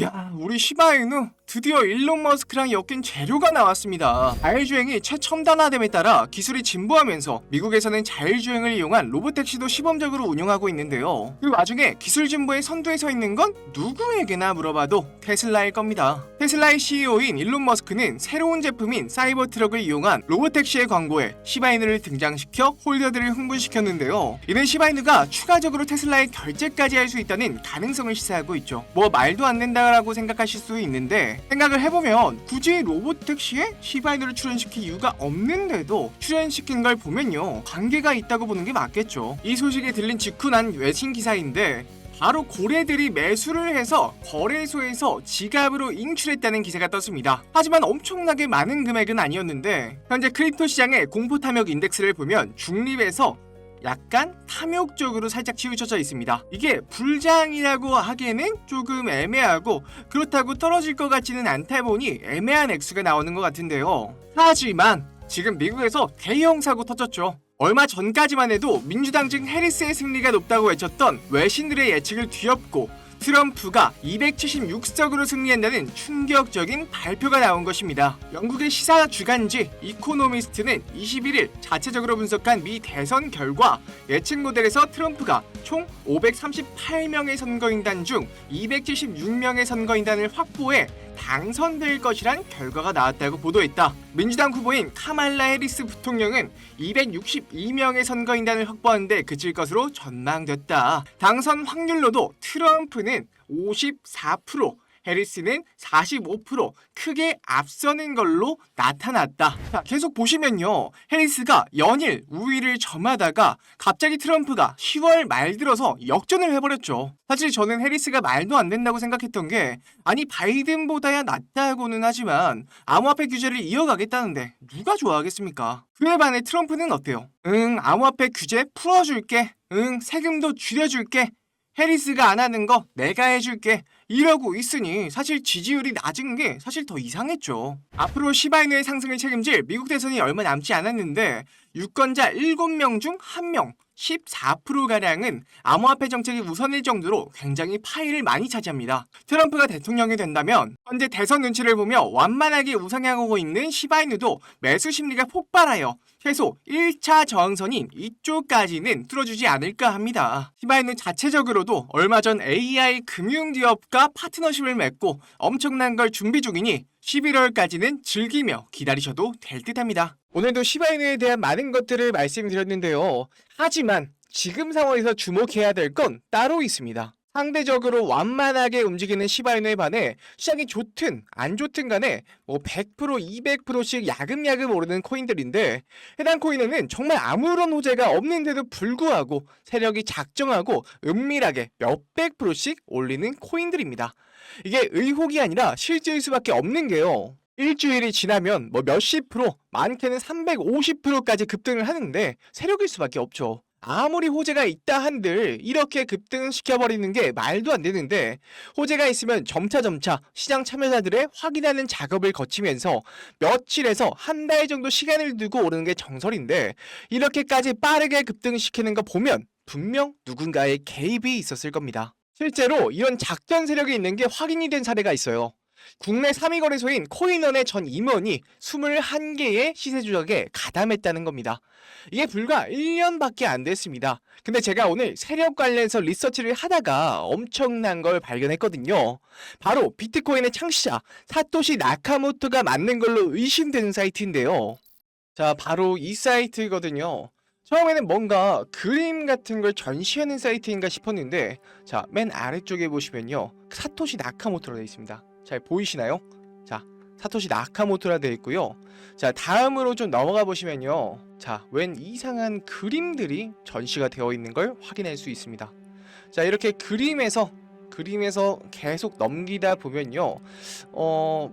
야, 우리 시바이누 드디어 일론 머스크랑 엮인 재료가 나왔습니다. 자율주행이 최첨단화됨에 따라 기술이 진보하면서 미국에서는 자율주행을 이용한 로봇택시도 시범적으로 운영하고 있는데요. 그 와중에 기술 진보의 선두에 서 있는 건 누구에게나 물어봐도 테슬라일 겁니다. 테슬라의 CEO인 일론 머스크는 새로운 제품인 사이버 트럭을 이용한 로봇택시의 광고에 시바이누를 등장시켜 홀더들을 흥분시켰는데요. 이는 시바이누가 추가적으로 테슬라의 결제까지 할 수 있다는 가능성을 시사하고 있죠. 뭐 말도 안 된다라고 생각하실 수 있는데 생각을 해보면 굳이 로봇 택시에 시바이누를 출연시킬 이유가 없는데도 출연시킨 걸 보면요 관계가 있다고 보는 게 맞겠죠. 이 소식이 들린 직후 난 외신 기사인데 바로 고래들이 매수를 해서 거래소에서 지갑으로 인출했다는 기사가 떴습니다. 하지만 엄청나게 많은 금액은 아니었는데 현재 크립토 시장의 공포 탐욕 인덱스를 보면 중립에서 약간 탐욕적으로 살짝 치우쳐져 있습니다. 이게 불장이라고 하기에는 조금 애매하고 그렇다고 떨어질 것 같지는 않다 보니 애매한 액수가 나오는 것 같은데요. 하지만 지금 미국에서 대형 사고 터졌죠. 얼마 전까지만 해도 민주당 측 해리스의 승리가 높다고 외쳤던 외신들의 예측을 뒤엎고 트럼프가 276석으로 승리한다는 충격적인 발표가 나온 것입니다. 영국의 시사 주간지 이코노미스트는 21일 자체적으로 분석한 미 대선 결과 예측 모델에서 트럼프가 총 538명의 선거인단 중 276명의 선거인단을 확보해 당선될 것이란 결과가 나왔다고 보도했다. 민주당 후보인 카말라 해리스 부통령은 262명의 선거인단을 확보하는데 그칠 것으로 전망됐다. 당선 확률로도 트럼프는 54%, 해리스는 45% 크게 앞서는 걸로 나타났다. 자, 계속 보시면요. 해리스가 연일 우위를 점하다가 갑자기 트럼프가 10월 말 들어서 역전을 해버렸죠. 사실 저는 해리스가 말도 안 된다고 생각했던 게 아니 바이든보다야 낫다고는 하지만 암호화폐 규제를 이어가겠다는데 누가 좋아하겠습니까? 그에 반해 트럼프는 어때요? 응 암호화폐 규제 풀어줄게. 응 세금도 줄여줄게. 해리스가 안 하는 거 내가 해줄게. 이러고 있으니 사실 지지율이 낮은 게 사실 더 이상했죠. 앞으로 시바이누의 상승을 책임질 미국 대선이 얼마 남지 않았는데 유권자 7명 중 1명 14%가량은 암호화폐 정책이 우선일 정도로 굉장히 파일을 많이 차지합니다. 트럼프가 대통령이 된다면 현재 대선 눈치를 보며 완만하게 우상향하고 있는 시바이누도 매수 심리가 폭발하여 최소 1차 저항선인 이쪽까지는 뚫어주지 않을까 합니다. 시바이누 자체적으로도 얼마 전 AI 금융기업과 파트너십을 맺고 엄청난 걸 준비 중이니 11월까지는 즐기며 기다리셔도 될 듯합니다. 오늘도 시바이누에 대한 많은 것들을 말씀드렸는데요. 하지만 지금 상황에서 주목해야 될 건 따로 있습니다. 상대적으로 완만하게 움직이는 시바이누에 반해 시장이 좋든 안 좋든 간에 뭐 100% 200%씩 야금야금 오르는 코인들인데 해당 코인에는 정말 아무런 호재가 없는데도 불구하고 세력이 작정하고 은밀하게 몇백 프로씩 올리는 코인들입니다. 이게 의혹이 아니라 실제일 수밖에 없는 게요. 일주일이 지나면 뭐 몇십 프로, 많게는 350%까지 급등을 하는데 세력일 수밖에 없죠. 아무리 호재가 있다 한들 이렇게 급등시켜버리는 게 말도 안 되는데 호재가 있으면 점차점차 시장 참여자들의 확인하는 작업을 거치면서 며칠에서 한 달 정도 시간을 두고 오르는 게 정설인데 이렇게까지 빠르게 급등시키는 거 보면 분명 누군가의 개입이 있었을 겁니다. 실제로 이런 작전 세력이 있는 게 확인이 된 사례가 있어요. 국내 3위 거래소인 코인원의 전 임원이 21개의 시세 조작에 가담했다는 겁니다. 이게 불과 1년밖에 안 됐습니다. 근데 제가 오늘 세력 관련해서 리서치를 하다가 엄청난 걸 발견했거든요. 바로 비트코인의 창시자 사토시 나카모토가 맞는 걸로 의심되는 사이트인데요. 자, 바로 이 사이트거든요. 처음에는 뭔가 그림 같은 걸 전시하는 사이트인가 싶었는데 자, 맨 아래쪽에 보시면요. 사토시 나카모토로 되어 있습니다. 잘 보이시나요? 자, 사토시 나카모토라 되어 있고요. 자, 다음으로 좀 넘어가 보시면요. 자, 웬 이상한 그림들이 전시가 되어 있는 걸 확인할 수 있습니다. 자, 이렇게 그림에서 그림에서 계속 넘기다 보면요. 어,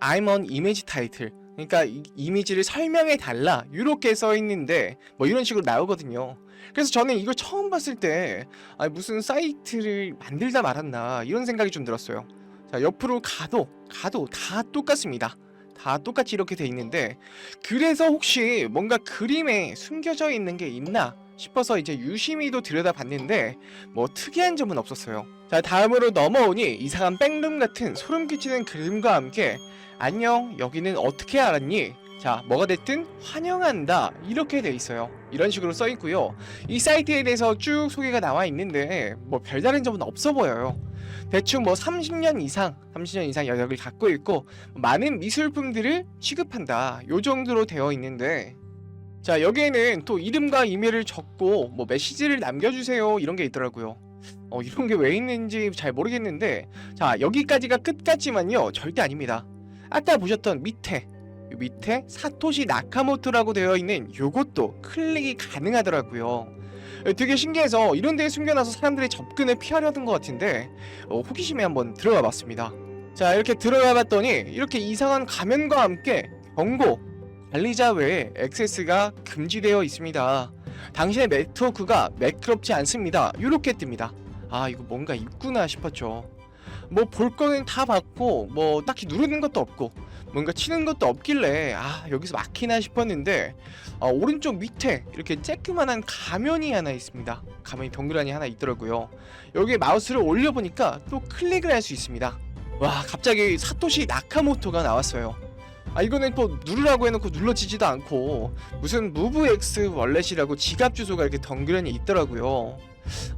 I'm on image title. 그러니까 이, 이미지를 설명해 달라. 이렇게 써 있는데 뭐 이런 식으로 나오거든요. 그래서 저는 이걸 처음 봤을 때 아, 무슨 사이트를 만들다 말았나 이런 생각이 좀 들었어요. 자, 옆으로 가도 가도 다 똑같습니다. 다 똑같이 이렇게 돼 있는데 그래서 혹시 뭔가 그림에 숨겨져 있는 게 있나 싶어서 이제 유심히도 들여다봤는데 뭐 특이한 점은 없었어요. 자 다음으로 넘어오니 이상한 백룸 같은 소름 끼치는 그림과 함께 안녕 여기는 어떻게 알았니? 자 뭐가 됐든 환영한다 이렇게 돼 있어요 이런 식으로 써 있고요 이 사이트에 대해서 쭉 소개가 나와 있는데 뭐 별다른 점은 없어 보여요 대충 뭐 30년 이상 30년 이상 여력을 갖고 있고 많은 미술품들을 취급한다. 요 정도로 되어 있는데. 자 여기에는 또 이름과 이메일을 적고 뭐 메시지를 남겨주세요. 이런 게 있더라고요. 어 이런 게 왜 있는지 잘 모르겠는데. 자 여기까지가 끝까지만요. 절대 아닙니다. 아까 보셨던 밑에 요 밑에 사토시 나카모토라고 되어 있는 요것도 클릭이 가능하더라고요 되게 신기해서 이런 데에 숨겨놔서 사람들이 접근을 피하려던 것 같은데 어, 호기심에 한번 들어가 봤습니다. 자 이렇게 들어가 봤더니 이렇게 이상한 가면과 함께 경고 관리자 외에 액세스가 금지되어 있습니다. 당신의 네트워크가 매끄럽지 않습니다. 이렇게 뜹니다. 아 이거 뭔가 있구나 싶었죠 뭐 볼 거는 다 봤고 뭐 딱히 누르는 것도 없고 뭔가 치는 것도 없길래 아 여기서 막히나 싶었는데 아, 오른쪽 밑에 이렇게 쬐끄만한 가면이 하나 있습니다. 가면이 동그라니 하나 있더라고요. 여기에 마우스를 올려보니까 또 클릭을 할 수 있습니다. 와 갑자기 사토시 나카모토가 나왔어요. 아 이거는 또 누르라고 해놓고 눌러지지도 않고 무슨 무브X 월렛이라고 지갑 주소가 이렇게 덩그러니 있더라고요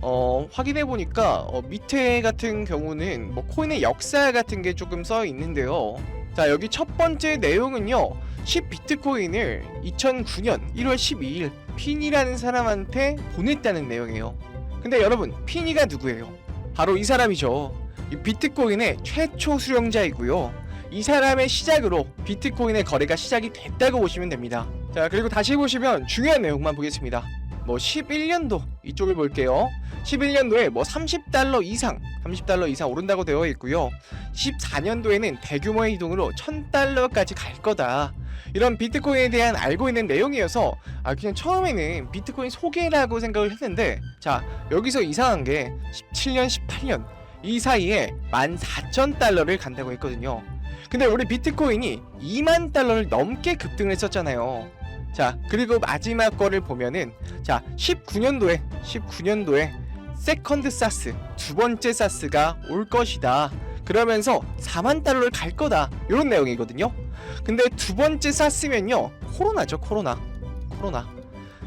어 확인해 보니까 어, 밑에 같은 경우는 뭐 코인의 역사 같은 게 조금 써 있는데요. 자 여기 첫 번째 내용은요. 10 비트코인을 2009년 1월 12일 핀이라는 사람한테 보냈다는 내용이에요. 근데 여러분 핀이가 누구예요? 바로 이 사람이죠. 이 비트코인의 최초 수령자이고요. 이 사람의 시작으로 비트코인의 거래가 시작이 됐다고 보시면 됩니다. 자 그리고 다시 보시면 중요한 내용만 보겠습니다. 뭐 11년도 이쪽을 볼게요. 11년도에 뭐 30달러 이상, 30달러 이상 오른다고 되어 있고요. 14년도에는 대규모의 이동으로 1000달러까지 갈 거다. 이런 비트코인에 대한 알고 있는 내용이어서 아 그냥 처음에는 비트코인 소개라고 생각을 했는데 자 여기서 이상한 게 17년 18년 이 사이에 14,000달러를 간다고 했거든요 근데 우리 비트코인이 2만 달러를 넘게 급등을 했었잖아요 자 그리고 마지막 거를 보면은 자 19년도에 19년도에 세컨드 사스 두 번째 사스가 올 것이다. 그러면서 4만 달러를 갈 거다. 이런 내용이거든요. 근데 두 번째 사스면요 코로나죠 코로나. 코로나.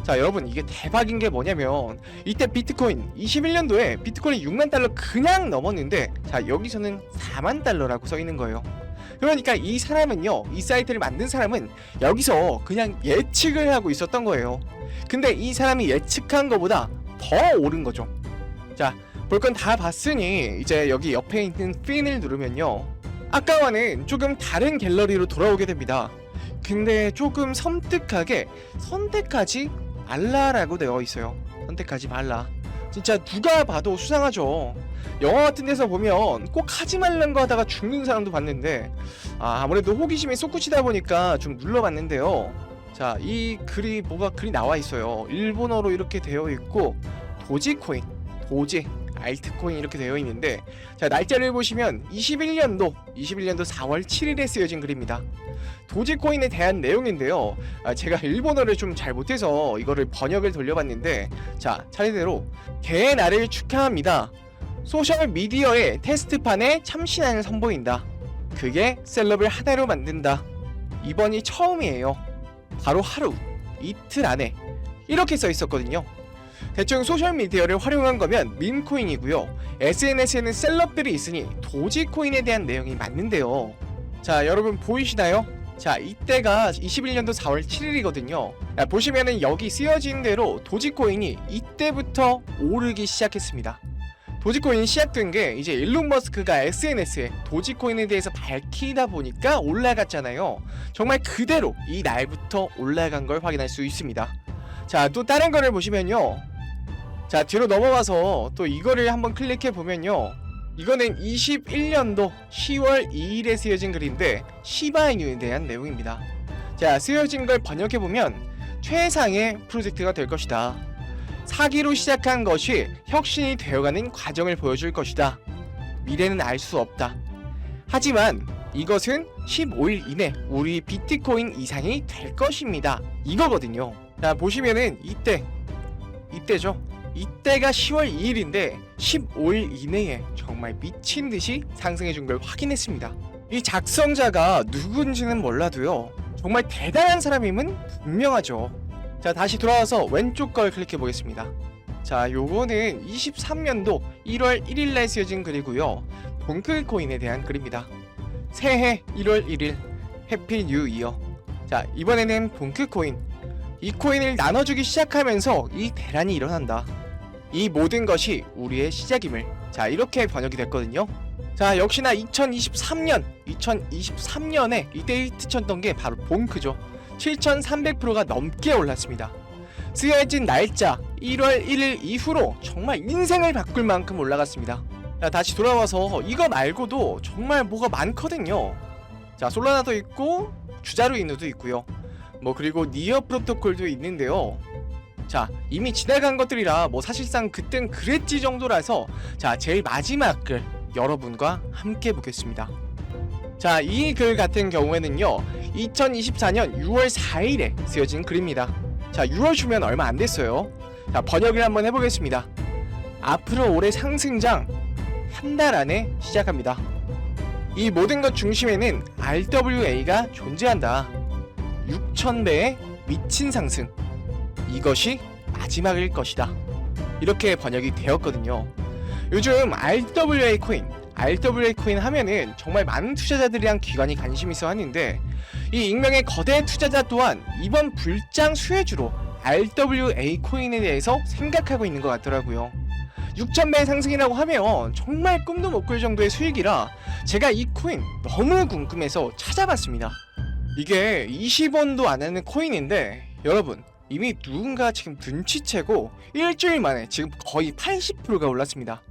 자 여러분 이게 대박인 게 뭐냐면 이때 비트코인 21년도에 비트코인이 6만 달러 그냥 넘었는데 자 여기서는 4만 달러라고 써 있는 거예요 그러니까 이 사람은요 이 사이트를 만든 사람은 여기서 그냥 예측을 하고 있었던 거예요. 근데 이 사람이 예측한 것보다 더 오른 거죠. 자 볼 건 다 봤으니 이제 여기 옆에 있는 핀을 누르면요 아까와는 조금 다른 갤러리로 돌아오게 됩니다. 근데 조금 섬뜩하게 선택하지 말라라고 되어 있어요. 선택하지 말라 진짜 누가 봐도 수상하죠. 영화 같은 데서 보면 꼭 하지 말란 거 하다가 죽는 사람도 봤는데 아, 아무래도 호기심이 솟구치다 보니까 좀 눌러봤는데요. 자 이 글이 뭐가 글이 나와 있어요. 일본어로 이렇게 되어 있고 도지코인 도지 알트코인 이렇게 되어 있는데 자 날짜를 보시면 21년도 21년도 4월 7일에 쓰여진 글입니다. 도지코인에 대한 내용인데요. 아, 제가 일본어를 좀 잘 못해서 이거를 번역을 돌려봤는데 자 차례대로 개의 날을 축하합니다. 소셜 미디어의 테스트판에 참신함을 선보인다. 그게 셀럽을 하나로 만든다. 이번이 처음이에요. 바로 하루 이틀 안에. 이렇게 써 있었거든요 대충 소셜미디어를 활용한 거면 민코인이고요. SNS에는 셀럽들이 있으니 도지코인에 대한 내용이 맞는데요. 자, 여러분 보이시나요? 자, 이때가 21년도 4월 7일이거든요. 야, 보시면은 여기 쓰여진 대로 도지코인이 이때부터 오르기 시작했습니다. 도지코인이 시작된 게 이제 일론 머스크가 SNS에 도지코인에 대해서 밝히다 보니까 올라갔잖아요. 정말 그대로 이 날부터 올라간 걸 확인할 수 있습니다. 자, 또 다른 거를 보시면요. 자 뒤로 넘어가서 또 이거를 한번 클릭해 보면요. 이거는 21년도 10월 2일에 쓰여진 글인데 시바이뉴에 대한 내용입니다. 자 쓰여진 걸 번역해 보면 최상의 프로젝트가 될 것이다. 사기로 시작한 것이 혁신이 되어가는 과정을 보여줄 것이다. 미래는 알 수 없다. 하지만 이것은 15일 이내 우리 비트코인 이상이 될 것입니다. 이거거든요. 자 보시면은 이때 이때죠 이때가 10월 2일인데 15일 이내에 정말 미친 듯이 상승해 준 걸 확인했습니다. 이 작성자가 누군지는 몰라도요. 정말 대단한 사람임은 분명하죠. 자, 다시 돌아와서 왼쪽 걸 클릭해 보겠습니다. 자, 요거는 23년도 1월 1일 날 쓰여진 글이고요. 동클 코인에 대한 글입니다. 새해 1월 1일 해피 뉴 이어. 자, 이번에는 동크 코인. 이 코인을 나눠주기 시작하면서 이 대란이 일어난다. 이 모든 것이 우리의 시작임을. 자, 이렇게 번역이 됐거든요. 자, 역시나 2023년, 2023년에 이때 히트 쳤던 게 바로 봉크죠. 7,300%가 넘게 올랐습니다. 쓰여진 날짜 1월 1일 이후로 정말 인생을 바꿀 만큼 올라갔습니다. 자, 다시 돌아와서 이거 말고도 정말 뭐가 많거든요. 자, 솔라나도 있고 주자루 인우도 있고요. 뭐 그리고 니어 프로토콜도 있는데요. 자, 이미 지나간 것들이라 뭐 사실상 그땐 그랬지 정도라서 자, 제일 마지막 글 여러분과 함께 보겠습니다. 자, 이 글 같은 경우에는요. 2024년 6월 4일에 쓰여진 글입니다. 자, 6월 주면 얼마 안 됐어요. 자, 번역을 한번 해보겠습니다. 앞으로 올해 상승장 한 달 안에 시작합니다. 이 모든 것 중심에는 RWA가 존재한다. 6,000배의 미친 상승. 이것이 마지막일 것이다. 이렇게 번역이 되었거든요. 요즘 RWA 코인, RWA 코인 하면은 정말 많은 투자자들이랑 기관이 관심 있어 하는데 이 익명의 거대 투자자 또한 이번 불장 수혜주로 RWA 코인에 대해서 생각하고 있는 것 같더라고요. 6,000배 상승이라고 하면 정말 꿈도 못 꿀 정도의 수익이라 제가 이 코인 너무 궁금해서 찾아봤습니다. 이게 20원도 안 하는 코인인데 여러분 이미 누군가 지금 눈치채고 일주일 만에 지금 거의 80%가 올랐습니다.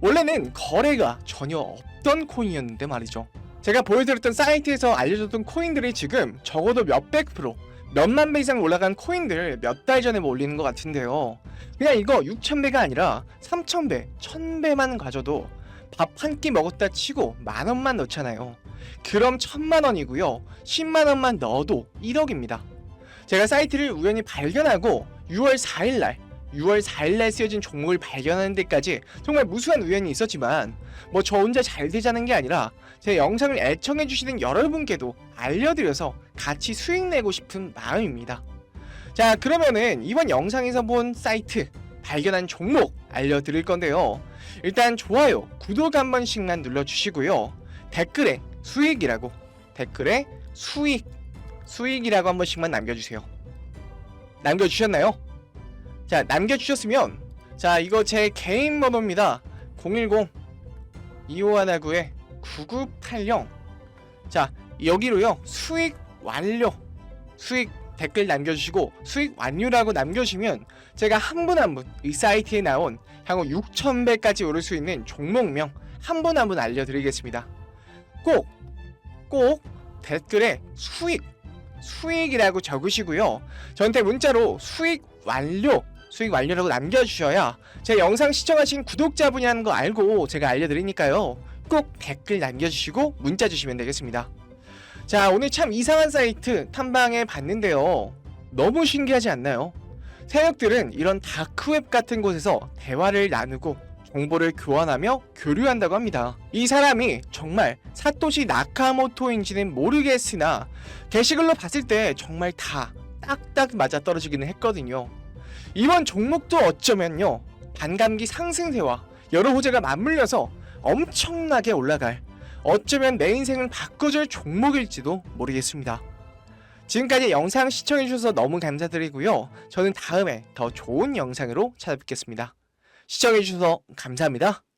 원래는 거래가 전혀 없던 코인이었는데 말이죠. 제가 보여드렸던 사이트에서 알려줬던 코인들이 지금 적어도 몇백 프로, 몇만 배 이상 올라간 코인들 몇 달 전에 뭐 올리는 것 같은데요. 그냥 이거 6,000배가 아니라 3,000배, 1,000배만 가져도 밥 한 끼 먹었다 치고 만 원만 넣잖아요. 그럼 천만 원이고요. 10만 원만 넣어도 1억입니다. 제가 사이트를 우연히 발견하고 6월 4일 날 6월 4일 날 쓰여진 종목을 발견하는 데까지 정말 무수한 우연이 있었지만 뭐 저 혼자 잘 되자는 게 아니라 제 영상을 애청해 주시는 여러분께도 알려드려서 같이 수익 내고 싶은 마음입니다. 자 그러면은 이번 영상에서 본 사이트 발견한 종목 알려드릴 건데요. 일단 좋아요, 구독 한 번씩만 눌러주시고요. 댓글에 수익이라고 댓글에 수익 수익이라고 한 번씩만 남겨주세요. 남겨주셨나요? 자 남겨주셨으면 자 이거 제 개인 번호입니다. 010 2519에 9980 자 여기로요 수익 완료 수익 댓글 남겨주시고 수익 완료라고 남겨주시면 제가 한 분 한 분 이 사이트에 나온 향후 6,000배까지 오를 수 있는 종목명 한 분 한 분 알려드리겠습니다. 꼭, 꼭 댓글에 수익, 수익이라고 적으시고요. 저한테 문자로 수익 완료, 수익 완료라고 남겨주셔야 제 영상 시청하신 구독자분이 하는 거 알고 제가 알려드리니까요. 꼭 댓글 남겨주시고 문자 주시면 되겠습니다. 자, 오늘 참 이상한 사이트 탐방해 봤는데요. 너무 신기하지 않나요? 세력들은 이런 다크웹 같은 곳에서 대화를 나누고 정보를 교환하며 교류한다고 합니다. 이 사람이 정말 사토시 나카모토인지는 모르겠으나 게시글로 봤을 때 정말 다 딱딱 맞아 떨어지기는 했거든요. 이번 종목도 어쩌면요 반감기 상승세와 여러 호재가 맞물려서 엄청나게 올라갈 어쩌면 내 인생을 바꿔줄 종목일지도 모르겠습니다. 지금까지 영상 시청해주셔서 너무 감사드리고요. 저는 다음에 더 좋은 영상으로 찾아뵙겠습니다. 시청해주셔서 감사합니다.